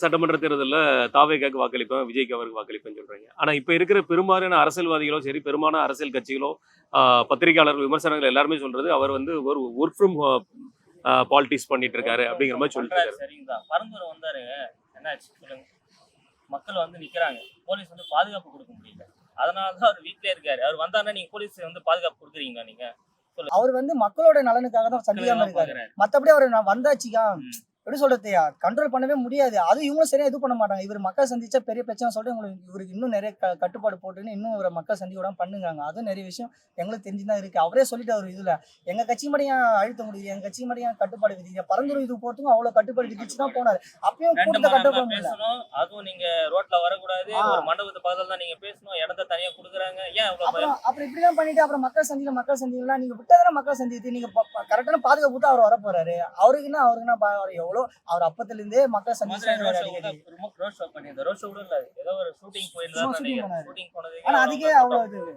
சட்டமன்ற தேர்தலில் தாவேக்காக்கு வாக்களிப்பேன் விஜய்க்கு அவருக்கு வாக்களிப்பேன்னு சொல்றாங்க. ஆனா இப்ப இருக்கிற பெரும்பாலான அரசியல்வாதிகளோ சரி பெரும்பாலான அரசியல் கட்சிகளோ ஆஹ், பத்திரிகையாளர்கள் விமர்சனங்கள் எல்லாருமே சொல்றது அவர் வந்து ஒரு ஒர்க் ஃப்ரம் பாலிடிக்ஸ் பண்ணிட்டு இருக்காரு அப்படிங்கிற மாதிரி சொல்லிட்டு சரிங்களா. பரந்தூர் வந்தாரு என்னாச்சு சொல்லுங்க. மக்கள் வந்து நிக்கிறாங்க. போலீஸ் வந்து பாதுகாப்பு கொடுக்க முடியல. அதனால தான் அவர் வீட்லயே இருக்காரு. அவர் வந்தாருன்னா நீங்க போலீஸ் வந்து பாதுகாப்பு கொடுக்குறீங்களா நீங்க? அவர் வந்து மக்களோட நலனுக்காக தான் சந்திக்காம இருக்காரு. மத்தபடி அவர் நான் வந்தாச்சுக்கா. எப்படி சொல்றது? கண்ட்ரோல் பண்ணவே முடியாது. அது இவங்களும் சரியா இது பண்ண மாட்டாங்க. இவர் மக்கள் சந்திச்சா பெரிய பிரச்சனை சொல்லிட்டு உங்களுக்கு இவருக்கு இன்னும் நிறைய கட்டுப்பாடு போட்டுன்னு இன்னும் இவரை மக்கள் சந்தி விடாம பண்ணுங்க. அதுவும் நிறைய விஷயம் எங்களுக்கு தெரிஞ்சுதான் இருக்கு. அவரே சொல்லிட்டு அவர் இதுல. எங்க கட்சி மட்டும் ஏன் அழுத்த முடியுது எங்க கட்சி மட்டும் ஏன் கட்டுப்பாடு விதிக்க பரந்துரை இது போறதுக்கும் அவ்வளவு கட்டுப்பாடு விதிச்சு தான் போனாரு. அப்பயும் கூட்டத்தை கட்டுப்பாடு அதுவும் நீங்க ஆ. ஒரு மண்டபத்து பக்கத்துல தான் நீங்க பேசணும். இடத்த தனியா குடுக்குறாங்க. ஏன் அப்புறம் அப்புறம் இப்படிதான் பண்ணிட்டு அப்புறம் மக்கள் சந்தியில மக்கள் சந்திலாம் நீங்க விட்டதான மக்கள் சந்தித்து நீங்க கரெக்டான பாதுகாப்பு தான் அவர் வர போறாரு அவருக்குன்னா அவருக்குன்னா அவர் எவ்வளவு அவர் அப்பத்துல இருந்தே மக்கள் சந்திச்சு ரோட் ஷோ பண்ணியிருந்தார். ரோட் ஷோ கூட இல்ல ஏதோ ஒரு ஷூட்டிங் போயிருந்தா. ஷூட்டிங் போனது ஆனா அதுக்கே அவ்வளவு இது